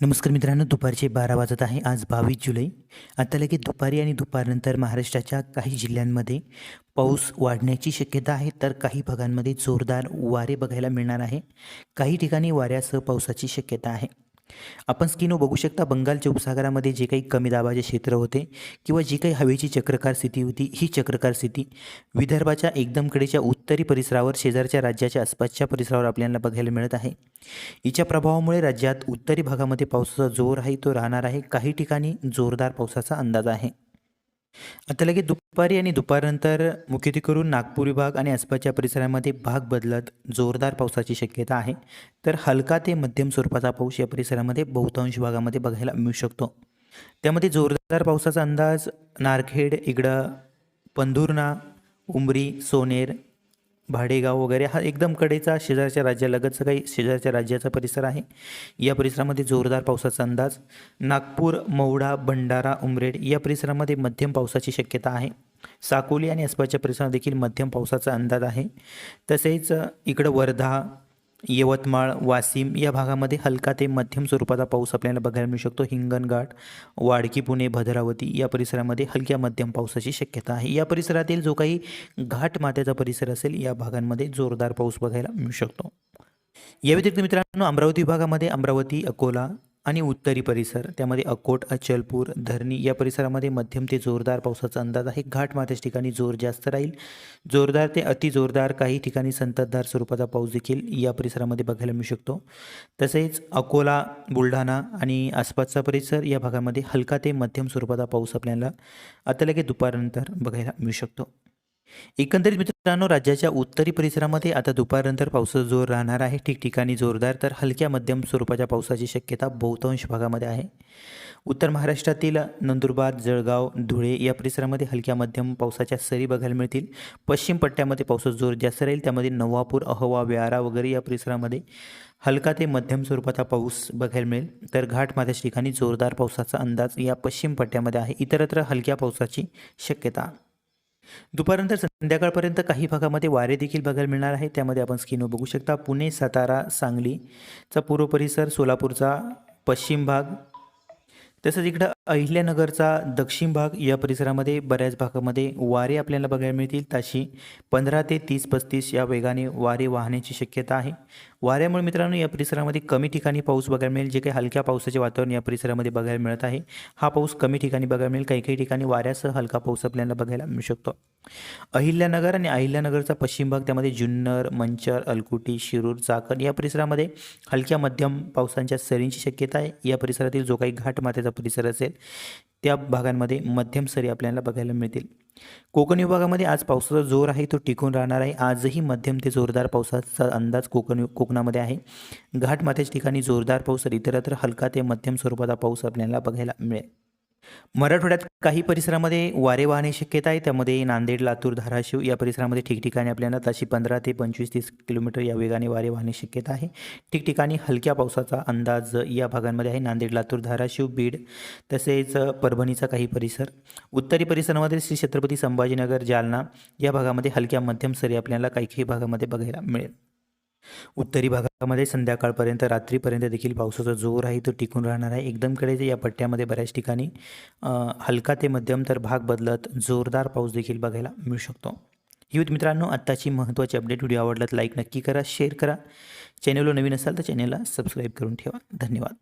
नमस्कार मित्रांनो दुपारचे बारा वाजत आहे. आज बावीस जुलै. आता लगेच दुपारी आणि दुपारनंतर महाराष्ट्राच्या काही जिल्ह्यांमध्ये पाऊस वाढण्याची शक्यता आहे. तर काही भागांमध्ये जोरदार वारे बघायला मिळणार आहे. काही ठिकाणी वाऱ्यासह पावसाची शक्यता आहे. आपण स्किनो बघू शकता बंगालच्या उपसागरामध्ये जे काही कमी दाबाचे क्षेत्र होते किंवा जी काही हवेची चक्रकार स्थिती होती ही चक्रकार स्थिती विदर्भाच्या एकदमकडेच्या उत्तरी परिसरावर शेजारच्या राज्याच्या आसपासच्या परिसरावर आपल्याला बघायला मिळत आहे. हिच्या प्रभावामुळे राज्यात उत्तरी भागामध्ये पावसाचा जोर आहे तो राहणार आहे. काही ठिकाणी जोरदार पावसाचा अंदाज आहे. आता लगेच दुपारी आणि दुपारनंतर मुख्यत्वे करून नागपूर विभाग आणि आसपासच्या परिसरामध्ये भाग बदलत जोरदार पावसाची शक्यता आहे. तर हलका ते मध्यम स्वरूपाचा पाऊस या परिसरामध्ये बहुतांश भागामध्ये बघायला मिळू शकतो. त्यामध्ये जोरदार पावसाचा अंदाज नारखेड इगडं पंधुर्णा उमरी सोनेर भाडेगाव वगैरे हा एकदम कडेचा शेजारच्या राज्यालगतचा काही शेजारच्या राज्याचा परिसर आहे. या परिसरामध्ये जोरदार पावसाचा अंदाज. नागपूर मौडा भंडारा उमरेड या परिसरामध्ये मध्यम पावसाची शक्यता आहे. साकोली आणि आसपासच्या परिसरात देखील मध्यम पावसाचा अंदाज आहे. तसेच इकडं वर्धा यवतमाळ वाशिम या भागामध्ये हलका ते मध्यम स्वरूपाचा पाऊस आपल्याला बघायला मिळू शकतो. हिंगणघाट वाडकी पुणे भद्रावती या परिसरामध्ये हलक्या मध्यम पावसाची शक्यता आहे. या परिसरातील जो काही घाट माथ्याचा परिसर असेल या भागांमध्ये जोरदार पाऊस बघायला मिळू शकतो. या व्यतिरिक्त मित्रांनो अमरावती विभागामध्ये अमरावती अकोला आणि उत्तरी परिसर त्यामध्ये अकोट अचलपूर धरणी या परिसरामध्ये मध्यम ते जोरदार पावसाचा अंदाज आहे. घाटमाथ्याच्या ठिकाणी जोर जास्त राहील. जोरदार ते अति जोरदार काही ठिकाणी संततधार स्वरूपाचा पाऊस देखील या परिसरामध्ये बघायला मिळू शकतो. तसेच अकोला बुलढाणा आणि आसपासचा परिसर या भागामध्ये हलका ते मध्यम स्वरूपाचा पाऊस आपल्याला आता लगेच दुपारनंतर बघायला मिळू शकतो. एकंदरीत मित्रांनो राज्याच्या उत्तरी परिसरामध्ये आता दुपारनंतर पावसाचा जोर राहणार आहे. ठिकठिकाणी जोरदार तर हलक्या मध्यम स्वरूपाच्या पावसाची शक्यता बहुतांश भागामध्ये आहे. उत्तर महाराष्ट्रातील नंदुरबार जळगाव धुळे या परिसरामध्ये हलक्या मध्यम पावसाच्या सरी बघायला मिळतील. पश्चिम पट्ट्यामध्ये पावसाचा जोर जास्त राहील. त्यामध्ये नवापूर अहवा व्यारा वगैरे या परिसरामध्ये हलका ते मध्यम स्वरूपाचा पाऊस बघायला मिळेल. तर घाटमाथ्याच्या ठिकाणी जोरदार पावसाचा अंदाज या पश्चिम पट्ट्यामध्ये आहे. इतरत्र हलक्या पावसाची शक्यता दुपारनंतर संध्याकाळपर्यंत काही भागामध्ये वारे देखील बघायला मिळणार आहे त्यामध्ये आपण स्क्रीनवर बघू शकता. पुणे सातारा सांगलीचा पूर्व परिसर सोलापूरचा पश्चिम भाग तसंच इकडं अहिल्यानगरचा दक्षिण भाग या परिसरामध्ये बऱ्याच भागामध्ये वारे आपल्याला बघायला मिळतील. ताशी पंधरा ते तीस पस्तीस या वेगाने वारे वाहण्याची शक्यता आहे. वाऱ्यामुळे मित्रांनो या परिसरामध्ये कमी ठिकाणी पाऊस बघायला मिळेल. जे काही हलक्या पावसाचे वातावरण या परिसरामध्ये बघायला मिळत आहे हा पाऊस कमी ठिकाणी बघायला मिळेल. काही काही ठिकाणी वाऱ्यासह हलका पाऊस आपल्याला बघायला मिळू शकतो. अहिल्यानगर आणि अहिल्यानगरचा पश्चिम भाग त्यामध्ये जुन्नर मंचर अलकुटी शिरूर चाकण या परिसरामध्ये हलक्या मध्यम पावसांच्या सरींची शक्यता आहे. या परिसरातील जो काही घाट मातेचा परिसर असेल त्या भागांमध्ये मध्यम सरी आपल्याला बघायला मिळतील. कोकण विभागामध्ये आज पावसाचा जोर आहे तो टिकून राहणार आहे. आजही मध्यम ते जोरदार पावसाचा अंदाज कोकण कोकणामध्ये आहे. घाटमाथ्याच्या ठिकाणी जोरदार पाऊस तर इतरत्र हलका ते मध्यम स्वरूपाचा पाऊस आपल्याला बघायला मिळेल. मराठवाड्यात काही परिसरामध्ये वारे वाहण्याची शक्यता आहे. त्यामध्ये नांदेड लातूर धाराशिव या परिसरामध्ये ठिकठिकाणी आपल्याला ताशी पंधरा ते पंचवीस तीस किलोमीटर या वेगाने वारे वाहण्याची शक्यता आहे. ठिकठिकाणी हलक्या पावसाचा अंदाज या भागांमध्ये आहे. नांदेड लातूर धाराशिव बीड तसेच परभणीचा काही परिसर. उत्तरी परिसरामध्ये श्री छत्रपती संभाजीनगर जालना या भागामध्ये हलक्या मध्यम सरी आपल्याला काही काही भागामध्ये बघायला मिळेल. उत्तरी भागामध्ये संध्याकाळपर्यंत रात्रीपर्यंत देखील पावसाचा जोर आहे तो टिकून राहणार आहे. एकदम कडेचे या पट्ट्यामध्ये बऱ्याच ठिकाणी हलका ते मध्यम तर भाग बदलत जोरदार पाऊस देखील बघायला मिळू शकतो. ही होती मित्रांनो आत्ताची महत्त्वाची अपडेट. व्हिडिओ आवडला लाईक नक्की करा शेअर करा. चॅनलवर नवीन असाल तर चॅनलला सबस्क्राईब करून ठेवा. धन्यवाद.